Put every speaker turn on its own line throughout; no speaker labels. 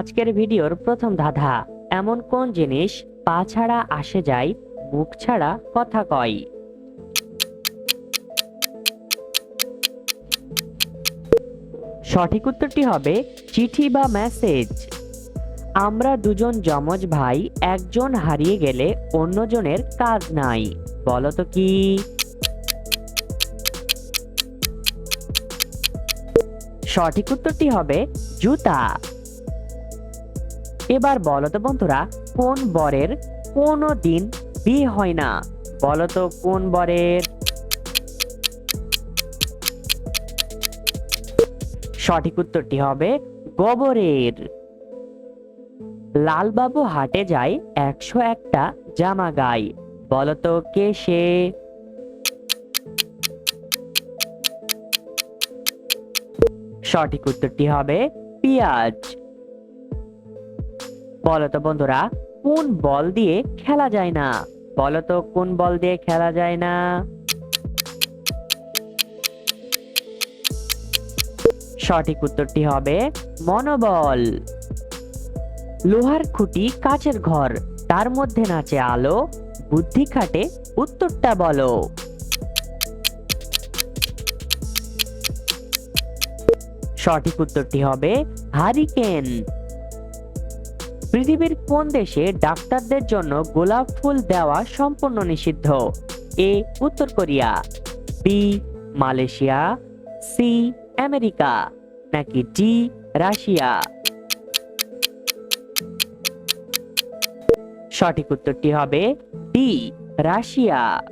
আজকের ভিডিওর প্রথম ধাঁধা, এমন কোন জিনিস পা ছাড়া আসে যায়, মুখ ছাড়া কথা কয়? সঠিক উত্তরটি হবে চিঠি বা মেসেজ। আমরা দুজন যমজ ভাই, একজন হারিয়ে গেলে অন্যজনের কাজ নাই, বলো তো কি? সঠিক উত্তরটি হবে জুতা। এবার বলো তো বন্ধুরা, কোন বরের কোনো দিন বিয়ে হয় না? বলো তো কোন বরের? সঠিক উত্তরটি হবে গোবরের। লালবাবু হাটে যায় একশো একটা জামা গায় বলতো কে সে? সঠিক উত্তরটি হবে পিয়াজ। বলতো বন্ধুরা, কোন বল দিয়ে খেলা যায় না? বলতো কোন বল দিয়ে খেলা যায় না? সঠিক উত্তরটি হবে মনোবল। লোহার খুঁটি কাচের ঘর, তার মধ্যে নাচে আলো, বুদ্ধি খাটে উত্তরটা বলো। সঠিক উত্তরটি হবে হারিকেন। পৃথিবীর কোন দেশে ডাক্তারদের জন্য গোলাপ ফুল দেওয়া সম্পূর্ণ নিষিদ্ধ? এ, উত্তর Korea, B, Malaysia, C, America, নাকি ডি, রাশিয়া? সঠিক উত্তরটি হবে ডি, রাশিয়া।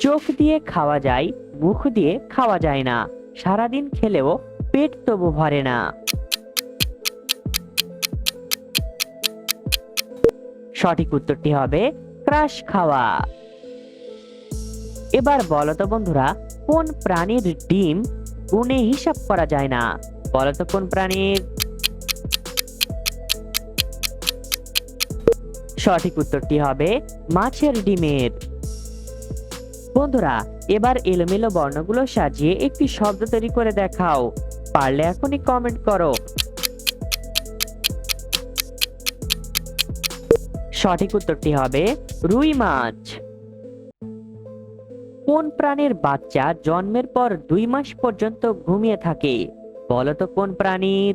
চোখ দিয়ে খাওয়া যায়, মুখ দিয়ে খাওয়া যায় না। সারাদিন খেলেও পেট তবু ভরে না। সঠিক উত্তরটি হবে ক্রাশ খাওয়া। এবার বলতো বন্ধুরা, কোন প্রাণীর ডিম গুণে হিসাব করা যায় না? বলো তো কোন প্রাণীর? সঠিক উত্তরটি হবে মাছের ডিমের। বন্ধুরা, এবার এলোমেলো বর্ণগুলো সাজিয়ে একটি শব্দ তৈরি করে দেখাও। পারলে এখনই কমেন্ট করো। সঠিক উত্তরটি হবে রুই মাছ। কোন প্রাণীর বাচ্চা জন্মের পর দুই মাস পর্যন্ত ঘুমিয়ে থাকে? বলতো কোন প্রাণীর?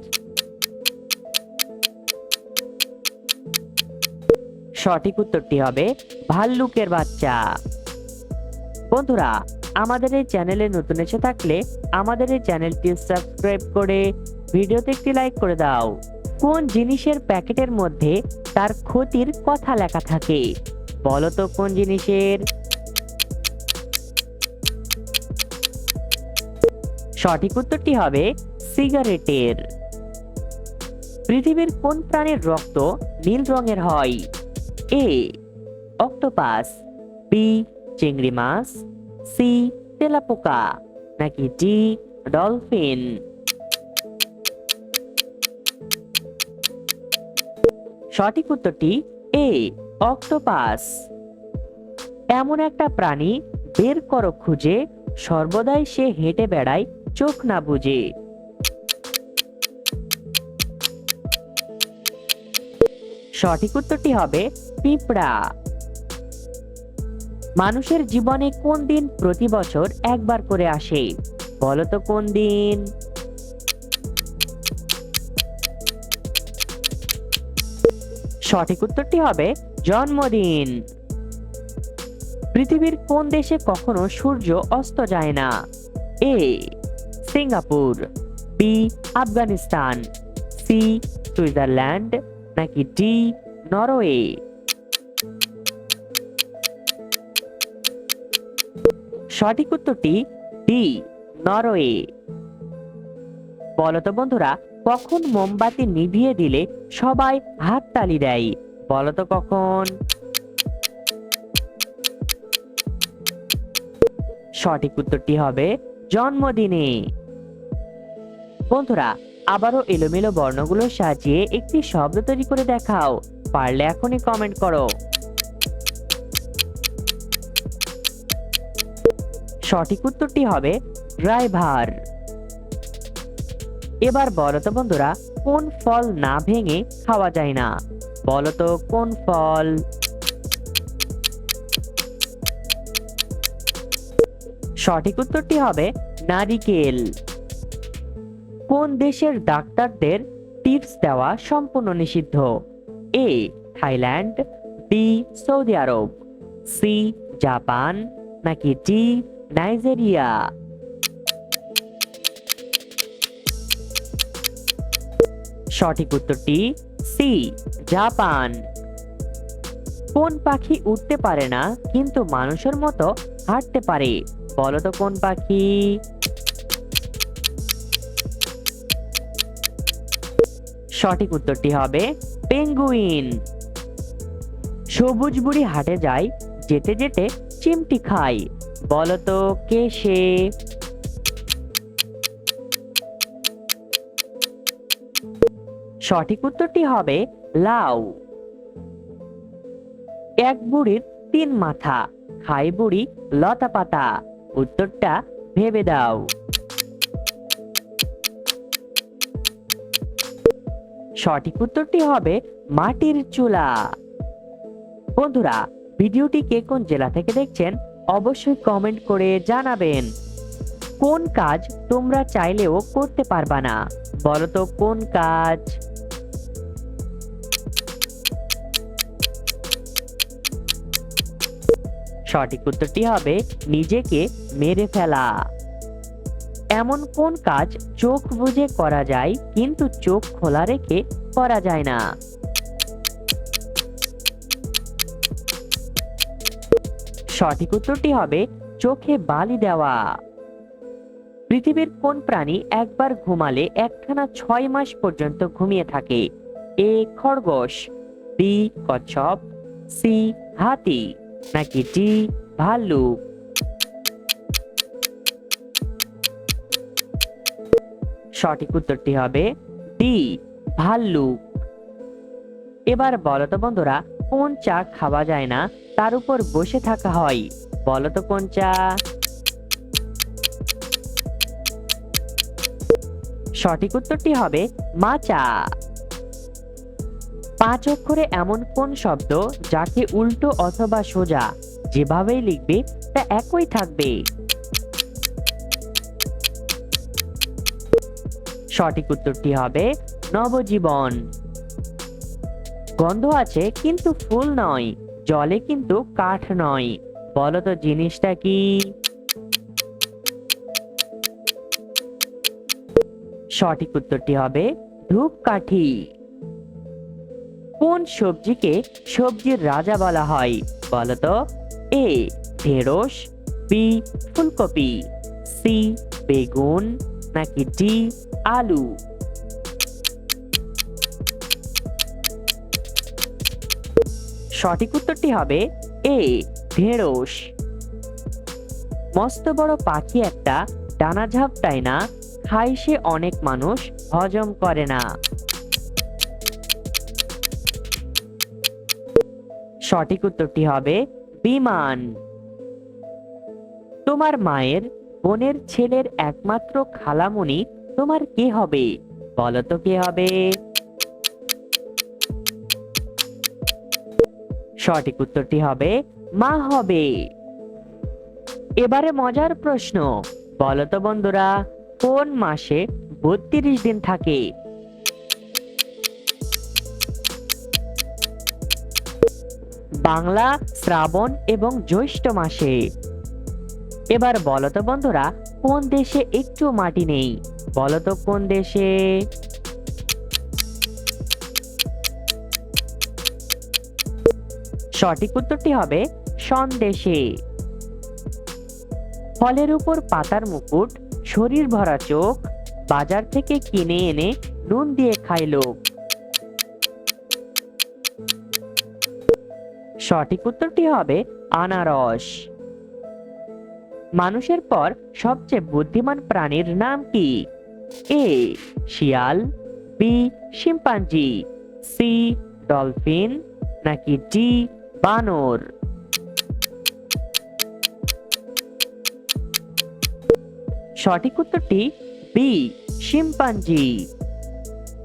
সঠিক উত্তরটি হবে ভাল্লুকের বাচ্চা। বন্ধুরা, আমাদের এই চ্যানেলে নতুন এসে থাকলে আমাদের এই চ্যানেলটি সাবস্ক্রাইব করে ভিডিওতে একটি লাইক করে দাও। কোন জিনিসের প্যাকেটের মধ্যে তার ক্ষতির কথা লেখা থাকে? বলো তো কোন জিনিসের? সঠিক উত্তরটি হবে সিগারেটের। পৃথিবীর কোন প্রাণীর রক্ত নীল রঙের হয়? এ, অক্টোপাস, বি, চিংড়ি মাছ, সি, তেলাপোকা, নাকি ডি, ডলফিন? সঠিক উত্তরটি এ অক্টোপাস এমন একটা প্রাণী বের করো খুঁজে, সর্বদাই সে হেঁটে বেড়ায়, চোখ না বুঝে সঠিক উত্তরটি হবে পিঁপড়া। মানুষের জীবনে কোন দিন প্রতি বছর একবার করে আসে? বলতো কোন দিন? সঠিক উত্তরটি হবে জন্মদিন। পৃথিবীর কোন দেশে কখনো সূর্য অস্ত যায় না? A, Singapore, B, Afghanistan, C, Switzerland, নাকি ডি, নরওয়ে? সঠিক উত্তরটি ডি, নরওয়ে। বলতো বন্ধুরা কখন মোমবাতি নিভিয়ে দিলে সবাই হাততালি দেয়? বলতো কখন? সঠিক উত্তরটি হবে জন্মদিনে। বন্ধুরা, আবারও এলোমেলো বর্ণগুলো সাজিয়ে একটি শব্দ তৈরি করে দেখাও। পারলে এখনই কমেন্ট করো। সঠিক উত্তরটি হবে ড্রাইভার। এবার বলো তো বন্ধুরা, কোন ফল না ভেঙে খাওয়া যায় না? বলতো কোন ফল? সঠিক উত্তরটি হবে নারিকেল। কোন দেশের ডাক্তারদের টিপস দেওয়া সম্পূর্ণ নিষিদ্ধ? A, Thailand, B, Saudi Arab, C, Japan, নাকি ডি, নাইজেরিয়া? সঠিক উত্তরটি সি, জাপান। কোন পাখি উঠতে পারে না, কিন্তু মানুষের মতো হাঁটতে পারে? বলো তো কোন পাখি? সঠিক উত্তরটি হবে পেঙ্গুইন। সবুজ বুড়ি হাটে যায়, যেতে যেতে চিমটি খায়। বলতো কে সে? সঠিক উত্তরটি হবে লাউ। এক বুড়ির তিন মাথা, খাই বুড়ি লতা পাতা। উত্তরটা ভেবে দাও। সঠিক উত্তরটি হবে মাটির চুলা। বন্ধুরা ভিডিওটি কে কোন জেলা থেকে দেখছেন অবশ্যই কমেন্ট করে জানাবেন। কোন কাজ তোমরা চাইলেও করতে পারবা না? বলো তো কোন কাজ? সঠিক উত্তরটি হবে নিজেকে মেরে ফেলা। এমন কোন কাজ চোখ বুজে করা যায় কিন্তু চোখ খোলা রেখে করা যায় না? সঠিক উত্তরটি হবে চোখে বালি দেওয়া। পৃথিবীর কোন প্রাণী একবার ঘুমালে একখানা ছয় মাস পর্যন্ত ঘুমিয়ে থাকে? এ খরগোশ, বি কচ্ছপ, সি হাতি। নাকি ডি ভাল্লুক। সঠিক উত্তরটি হবে ডি ভাল্লুক। এবার বলতো বন্ধুরা, কোন চা খাওয়া যায় না? তার উপর বসে থাকা হয়। বলতো কোন চা? সঠিক উত্তরটি হবে মাচা। পাঁচ অক্ষরে এমন কোন শব্দ যাকে উল্টো অথবা সোজা যেভাবেই লিখবে, তা একই থাকবে? সঠিক উত্তরটি হবে নবজীবন। গন্ধ আছে কিন্তু ফুল নয়, জলে কিন্তু কাঠ নয়। বলো তো জিনিসটা কি? সঠিক উত্তরটি হবে ধূপকাঠি। কোন সবজিকে সবজির রাজা বলা হয়? বলতো, এ, ঢেঁড়স, বি, ফুলকপি, সি, বেগুন, নাকি ডি, আলু? সঠিক উত্তরটি হবে, এ, ঢেঁড়স। মস্ত বড় পাখি একটা ডানা ঝাপটায় না, খায় সে অনেক মানুষ, হজম করে না। সঠিক উত্তরটি হবে বিমান। তোমার মায়ের, বোনের ছেলের একমাত্র খালামণি তোমার কে হবে? বলো তো কে হবে? সঠিক উত্তরটি হবে, মা হবে। এবারে মজার প্রশ্ন। বলতো বন্ধুরা, কোন মাসে বত্রিশ দিন থাকে? বাংলা, শ্রাবণ এবং জ্যৈষ্ঠ মাসে। এবার বলো তো বন্ধুরা, কোন দেশে একটু মাটি নেই? বলো তো কোন দেশে? সঠিক উত্তরটি হবে, সন্দেশে। ফলের উপর পাতার মুকুট, শরীর ভরা চোখ, বাজার থেকে কিনে এনে নুন দিয়ে খায় সঠিক উত্তরটি হবে আনারস। মানুষের পর সবচেয়ে বুদ্ধিমান প্রাণীর নাম কি? এ, শিয়াল, বি, শিম্পাঞ্জি, সি, ডলফিন, নাকি ডি, বানর? সঠিক উত্তরটি বি, শিম্পাঞ্জি।